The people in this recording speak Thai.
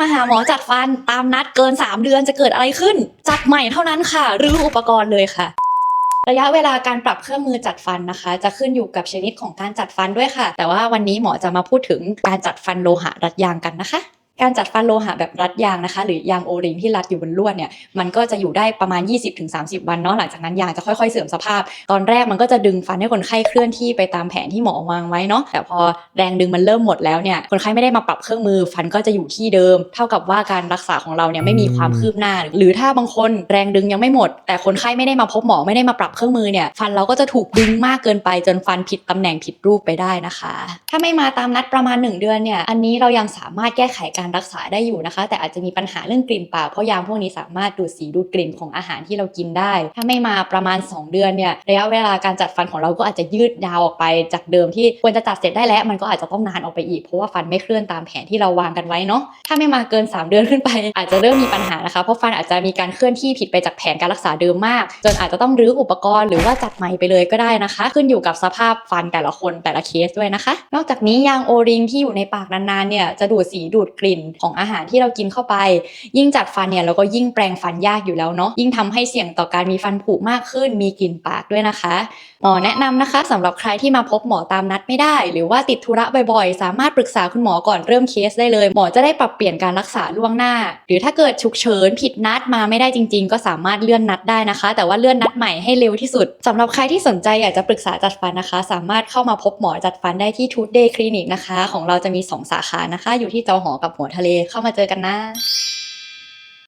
มาหาหมอจัดฟันตามนัดเกิน 3 เดือนจะเกิดอะไรขึ้น จัดใหม่เท่านั้นค่ะรื้ออุปกรณ์เลยค่ะระยะเวลาการปรับเครื่องมือจัดฟันนะคะ จะขึ้นอยู่กับชนิดของการจัดฟันด้วยค่ะ แต่ว่าวันนี้หมอจะมาพูดถึงการจัดฟันโลหะรัดยางกันนะคะ การจัดฟันโลหะแบบรัดยางนะคะ หรือยางโอริงที่รัดอยู่บนลวดเนี่ยมันก็จะอยู่ได้ประมาณ 20-30 วันเนาะหลังจากนั้นยางจะค่อยๆเสื่อมสภาพ ตอนแรกมันก็จะดึงฟันให้คนไข้เคลื่อนที่ไปตามแผนที่หมอวางไว้เนาะแต่พอแรงดึงมันเริ่มหมดแล้วเนี่ยคนไข้ไม่ได้มาปรับเครื่องมือฟันก็จะอยู่ที่เดิม เท่ากับว่าการรักษาของเราเนี่ยไม่มีความคืบหน้า หรือถ้าบางคนแรงดึงยังไม่หมด แต่คนไข้ไม่ได้มาพบหมอไม่ได้มาปรับเครื่องมือเนี่ยฟันเราก็จะถูกดึงมากเกินไปจนฟันผิดตำแหน่งผิดรูปไปได้นะคะ ถ้าไม่มาตามนัดประมาณ 1 เดือนเนี่ยอันนี้เรายังสามารถแก้ไขการรักษาได้อยู่นะคะ แต่อาจจะมีปัญหาเรื่องกลิ่นปากเพราะยางพวกนี้สามารถดูดสีดูดกลิ่นของอาหารที่เรากินได้ ถ้าไม่มาประมาณ 2 เดือนเนี่ยระยะเวลาการจัดฟันของเราก็อาจจะยืดยาวออกไปจากเดิมที่ควรจะจัดเสร็จได้แล้วมันก็อาจจะต้องนานออกไปอีกเพราะว่าฟันไม่เคลื่อนตามแผนที่เราวางกันไว้เนาะถ้าไม่มาเกิน 3 เดือนขึ้นไป อาจจะเริ่มมีปัญหานะคะเพราะฟันอาจจะมีการเคลื่อนที่ผิดไปจากแผนการรักษาเดิมมาก จนอาจจะต้องรื้ออุปกรณ์หรือว่าจัดใหม่ไปเลยก็ได้นะคะ ขึ้นอยู่กับสภาพฟันแต่ละคนแต่ละเคสด้วยนะคะ นอกจากนี้ยางโอริงที่อยู่ในปากนานๆเนี่ยจะดูดสีดูดกลิ่นของอาหารที่เรากินเข้าไป ยิ่งจัดฟันเนี่ยเราก็ยิ่งแปรงฟันยากอยู่แล้วเนาะยิ่งทำให้เสี่ยงต่อการมีฟันผุมากขึ้น มีกลิ่นปากด้วยนะคะหมอแนะนำนะคะสำหรับใครที่มาพบหมอตามนัดไม่ได้ หรือว่าติดธุระบ่อยๆ สามารถปรึกษาคุณหมอก่อนเริ่มเคสได้เลย หมอจะได้ปรับเปลี่ยนการรักษาล่วงหน้า หรือถ้าเกิดฉุกเฉินผิดนัดมาไม่ได้จริง ๆ ก็สามารถเลื่อนนัดได้นะคะ แต่ว่าเลื่อนนัดใหม่ให้เร็วที่สุดสำหรับใครที่สนใจอยากจะปรึกษาจัดฟันนะคะ สามารถเข้ามาพบหมอจัดฟันได้ที่ทู d เดย์คลินิกนะคะ ของเราจะมี 2 สาขานะคะ อยู่ที่จอหอกับหัวทะเลเข้ามาเจอกันนะ